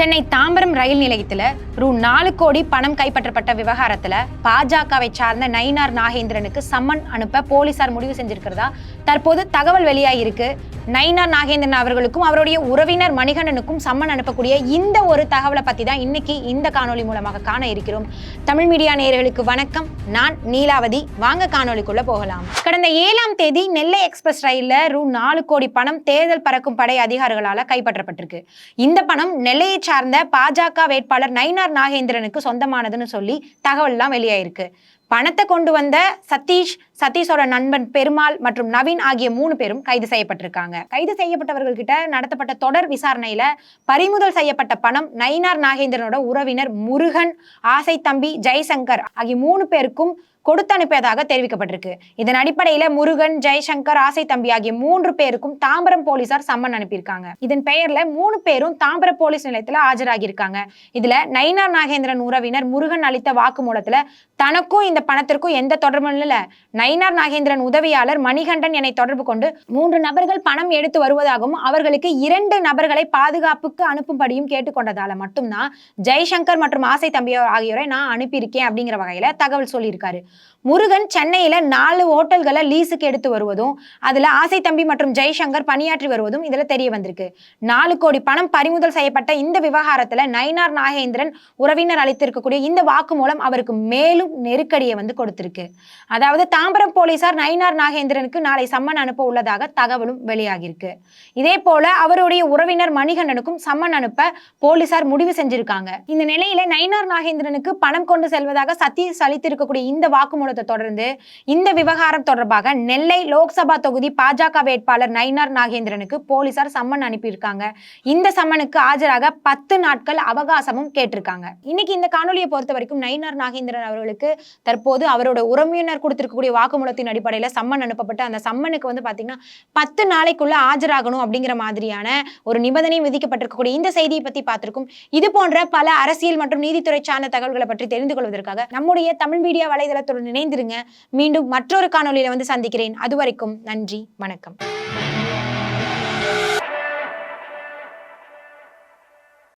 சென்னை தாம்பரம் ரயில் நிலையத்தில் ரூ நாலு கோடி பணம் கைப்பற்றப்பட்ட விவகாரத்தில் பாஜகவை சார்ந்த நயினார் நாகேந்திரனுக்கு சம்மன் அனுப்ப போலீசார் முடிவு செஞ்சிருக்கிறதா? தற்போது தகவல் வெளியாகிருக்கு நயினார் நாகேந்திரன் அவர்களுக்கும் அவருடைய உறவினர் மணிகண்டனுக்கும் சம்மன் அனுப்பக்கூடிய இந்த ஒரு தகவலை பற்றி தான் இன்னைக்கு இந்த காணொளி மூலமாக காண இருக்கிறோம். தமிழ் மீடியா நேயர்களுக்கு வணக்கம். நான் நீலாவதி. வாங்க காணொலிக்குள்ள போகலாம். கடந்த ஏழாம் தேதி நெல்லை எக்ஸ்பிரஸ் ரயிலில் ரூ நாலு கோடி பணம் தேர்தல் பறக்கும் படை அதிகாரிகளால் கைப்பற்றப்பட்டிருக்கு. இந்த பணம் நெல்லையை சார்ந்த பாஜக வேட்பாளர் நயினார் நாகேந்திரனுக்கு சொந்தமானதுன்னு சொல்லி தகவல்லாம் வெளியாயிருக்கு. பணத்தை கொண்டு வந்த சதீஷ் சதீஷோட நண்பன் பெருமாள் மற்றும் நவீன் ஆகிய மூணு பேரும் கைது செய்யப்பட்டிருக்காங்க. கைது செய்யப்பட்டவர்கள் கிட்ட நடத்தப்பட்ட தொடர் விசாரணையில பறிமுதல் செய்யப்பட்ட பணம் நயினார் நாகேந்திரனோட உறவினர் முருகன் ஆசை தம்பி ஜெய்சங்கர் ஆகிய மூணு பேருக்கும் கொடுத்து அனுப்பியதாக தெரிவிக்கப்பட்டிருக்கு. இதன் அடிப்படையில முருகன் ஜெய்சங்கர் ஆசை தம்பி ஆகிய மூன்று பேருக்கும் தாம்பரம் போலீசார் சம்மன் அனுப்பியிருக்காங்க. இதன் பெயர்ல மூணு பேரும் தாம்பரம் போலீஸ் நிலையத்துல ஆஜராகியிருக்காங்க. இதுல நயினார் நாகேந்திரன் உறவினர் முருகன் அளித்த வாக்குமூலத்துல தனக்கும் இந்த பணத்திற்கும் எந்த தொடர்பும் இல்ல நயினார் நாகேந்திரன் உதவியாளர் மணிகண்டன் என்னை தொடர்பு கொண்டு மூன்று நபர்கள் பணம் எடுத்து வருவதாகவும் அவர்களுக்கு இரண்டு நபர்களை பாதுகாப்புக்கு அனுப்பும்படியும் கேட்டுக்கொண்டதால மட்டும்தான் ஜெய்சங்கர் மற்றும் ஆசை தம்பி ஆகியோரை நான் அனுப்பியிருக்கேன் அப்படிங்கிற வகையில தகவல் சொல்லியிருக்காரு. முருகன் சென்னையில நாலு ஹோட்டல்களை லீஸுக்கு எடுத்து வருவதும் அதுல ஆசை தம்பி மற்றும் ஜெய்சங்கர் பணியாற்றி வருவதும் இதுல தெரிய வந்திருக்கு. நாலு கோடி பணம் பறிமுதல் செய்யப்பட்ட இந்த விவகாரத்துல நயினார் நாகேந்திரன் உறவினர் அளித்திருக்கக்கூடிய இந்த வாக்கு மூலம் அவருக்கு மேலும் நெருக்கடியை வந்து கொடுத்திருக்கு. அதாவது தாம்பரம் போலீசார் நயினார் நாகேந்திரனுக்கு நாளை சம்மன் அனுப்ப உள்ளதாக தகவலும் வெளியாகியிருக்கு. இதே போல அவருடைய உறவினர் மணிகண்டனுக்கும் சம்மன் அனுப்ப போலீசார் முடிவு செஞ்சிருக்காங்க. இந்த நிலையில நயினார் நாகேந்திரனுக்கு பணம் கொண்டு செல்வதாக சதீஷ் அளித்திருக்கக்கூடிய இந்த வாக்குமூலத்தை தொடர்ந்து இந்த விவகாரம் தொடர்பாக நெல்லை லோக்சபா தொகுதி பாஜக வேட்பாளர் நயினார் நாகேந்திரனுக்கு போலீசார் சம்மன் அனுப்பியிருக்காங்க. இந்த சம்மனுக்கு ஆஜராக பத்து நாட்கள் அவகாசமும் கேட்டிருக்காங்க. இன்னைக்கு இந்த காணொலியை பொறுத்த வரைக்கும் நயினார் நாகேந்திரன் அவர்களுக்கு தற்போது அவரோட உறவினர் கொடுத்திருக்கக்கூடிய வாக்குமூலத்தின் அடிப்படையில் சம்மன் அனுப்பப்பட்டு அந்த சம்மனுக்கு வந்து பாத்தீங்கன்னா பத்து நாளைக்குள்ள ஆஜராகணும் அப்படிங்கிற மாதிரியான ஒரு நிபந்தனையும் விதிக்கப்பட்டிருக்கக்கூடிய இந்த செய்தியை பத்தி பார்த்திருக்கும். இது போன்ற பல அரசியல் மற்றும் நீதித்துறை சார்ந்த தகவல்களை பற்றி தெரிந்து கொள்வதற்காக நம்முடைய தமிழ் மீடியா வலைதளத்துடன் இணைந்திருங்க. மீண்டும் மற்றொரு காணொலியில் வந்து சந்திக்கிறேன். அது வரைக்கும் நன்றி வணக்கம்.